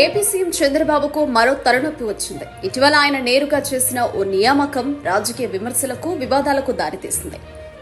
AP CM చంద్రబాబుకు మరో తలనొప్పి వచ్చింది. ఇటీవల ఆయన నేరుగా చేసిన ఓ నియామకం రాజకీయ విమర్శలకు వివాదాలకు దారితీసింది.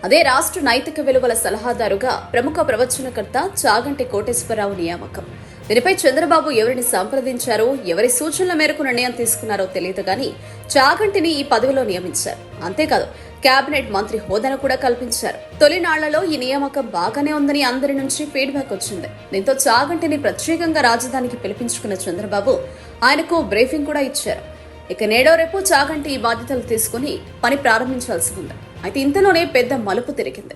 అదే రాష్ట్ర నైతిక విలువల సలహాదారుగా ప్రముఖ ప్రవచనకర్త చాగంటి కోటేశ్వరరావు నియామకం. దీనిపై చంద్రబాబు ఎవరిని సంప్రదించారో ఎవరి సూచనల మేరకు నిర్ణయం తీసుకున్నారో తెలియదు కానీ చాగంటిని ఈ పదవిలో నియమించారు. అంతేకాదు కేబినెట్ మంత్రి హోదాను కూడా కల్పించారు. తొలినాళ్ళలో ఈ నియామకం బాగానే ఉందని అందరి నుంచి ఫీడ్బ్యాక్ వచ్చింది. దీంతో చాగంటిని ప్రత్యేకంగా రాజధానికి పిలిపించుకున్న చంద్రబాబు ఆయనకు బ్రీఫింగ్ కూడా ఇచ్చారు. ఇక నేడో రేపు చాగంటి ఈ బాధ్యతలు తీసుకుని పని ప్రారంభించాల్సి ఉంది. అయితే ఇంతలోనే పెద్ద మలుపు తిరిగింది.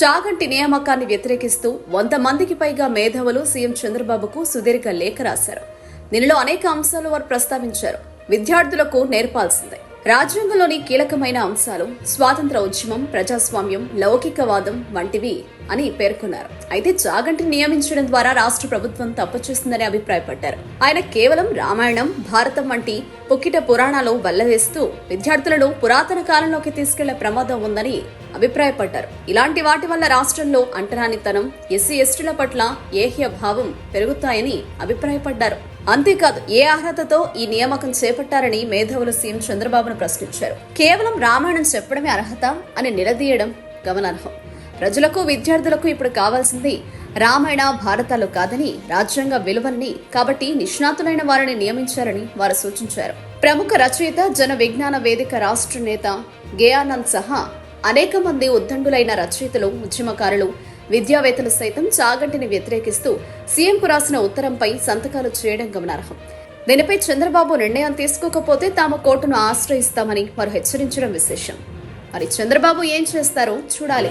చాగంటి నియామకాన్ని వ్యతిరేకిస్తూ వంద మందికి పైగా మేధావులు సీఎం చంద్రబాబుకు సుదీర్ఘ లేఖ రాశారు. దీనిలో అనేక అంశాలు వారు ప్రస్తావించారు. విద్యార్థులకు నేర్పాల్సిందే. రాజ్యాంగంలోని కీలకమైన అంశాలు స్వాతంత్ర ఉద్యమం ప్రజాస్వామ్యం లౌకికవాదం వంటివి అని పేర్కొన్నారు. అయితే జాగంటిని నియమించడం ద్వారా రాష్ట్ర ప్రభుత్వం తప్పు చేస్తుందని అభిప్రాయపడ్డారు. ఆయన కేవలం రామాయణం భారతం వంటి పొక్కిట పురాణాలు వల్లవేస్తూ విద్యార్థులను పురాతన కాలంలోకి తీసుకెళ్ళే ప్రమాదం ఉందని అభిప్రాయపడ్డారు. ఇలాంటి వాటి వల్ల రాష్ట్రంలో అంటరానితనం ఎస్సీ ఎస్టీల పట్ల ఏహ్య భావం పెరుగుతాయని అభిప్రాయపడ్డారు. అంతేకాదు ఏ అర్హతతో ఈ నియామకం చేపట్టారని మేధావులు సీఎం చంద్రబాబును ప్రశ్నించారు. కేవలం రామాయణం చెప్పడమే అర్హత అని నిలదీయడం గమనార్హం. ప్రజలకు విద్యార్థులకు ఇప్పుడు కావాల్సింది రామాయణ భారతాలు కాదని రాజ్యాంగ విలువల్ని కాబట్టి నిష్ణాతులైన వారిని నియమించారని వారు సూచించారు. ప్రముఖ రచయిత జన విజ్ఞాన వేదిక రాష్ట్ర నేత గేయానంద్ సహా అనేక మంది ఉద్దండులైన రచయితలు ఉద్యమకారులు విద్యావేత్తలు సైతం చాగంటిని వ్యతిరేకిస్తూ సీఎంకు రాసిన ఉత్తరంపై సంతకాలు చేయడం గమనార్హం. దీనిపై చంద్రబాబు నిర్ణయం తీసుకోకపోతే తాము కోర్టును ఆశ్రయిస్తామని వారు హెచ్చరించడం విశేషం. మరి చంద్రబాబు ఏం చేస్తారో చూడాలి.